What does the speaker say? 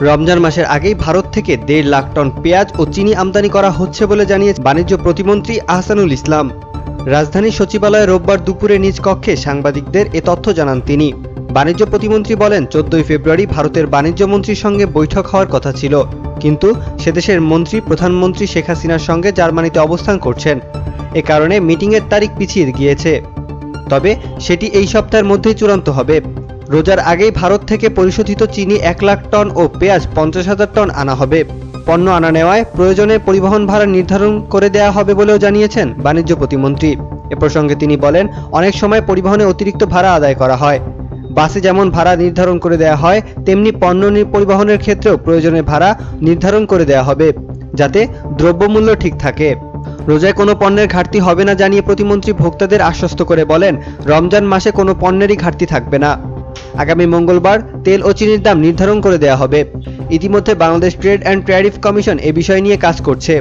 রমজান মাসের আগেই ভারত থেকে দেড় লাখ টন পেঁয়াজ ও চিনি আমদানি করা হচ্ছে বলে জানিয়েছে বাণিজ্য প্রতিমন্ত্রী আহসানুল ইসলাম। রাজধানী সচিবালয়ে রোববার দুপুরে নিজ কক্ষে সাংবাদিকদের এ তথ্য জানান তিনি। বাণিজ্য প্রতিমন্ত্রী বলেন, চোদ্দই ফেব্রুয়ারি ভারতের বাণিজ্য মন্ত্রীর সঙ্গে বৈঠক হওয়ার কথা ছিল, কিন্তু সেদেশের মন্ত্রী প্রধানমন্ত্রী শেখ হাসিনার সঙ্গে জার্মানিতে অবস্থান করছেন। এ কারণে মিটিংয়ের তারিখ পিছিয়ে গিয়েছে। তবে সেটি এই সপ্তাহের মধ্যেই চূড়ান্ত হবে। রোজার আগেই ভারত থেকে পরিশোধিত চিনি এক লাখ টন ও পেঁয়াজ পঞ্চাশ হাজার টন আনা হবে। পণ্য আনা নেওয়ায় প্রয়োজনে পরিবহন ভাড়া নির্ধারণ করে দেওয়া হবে বলেও জানিয়েছেন বাণিজ্য প্রতিমন্ত্রী। এ প্রসঙ্গে তিনি বলেন, অনেক সময় পরিবহনে অতিরিক্ত ভাড়া আদায় করা হয়। বাসে যেমন ভাড়া নির্ধারণ করে দেওয়া হয়, তেমনি পণ্য পরিবহনের ক্ষেত্রেও প্রয়োজনে ভাড়া নির্ধারণ করে দেওয়া হবে, যাতে দ্রব্যমূল্য ঠিক থাকে। রোজায় কোনো পণ্যের ঘাটতি হবে না জানিয়ে প্রতিমন্ত্রী ভোক্তাদের আশ্বস্ত করে বলেন, রমজান মাসে কোনো পণ্যেরই ঘাটতি থাকবে না। আগামী মঙ্গলবার তেল ও চিনির দাম নির্ধারণ করে দেওয়া হবে। ইতিমধ্যে Bangladesh trade and tariff commission এ বিষয় নিয়ে কাজ করছে।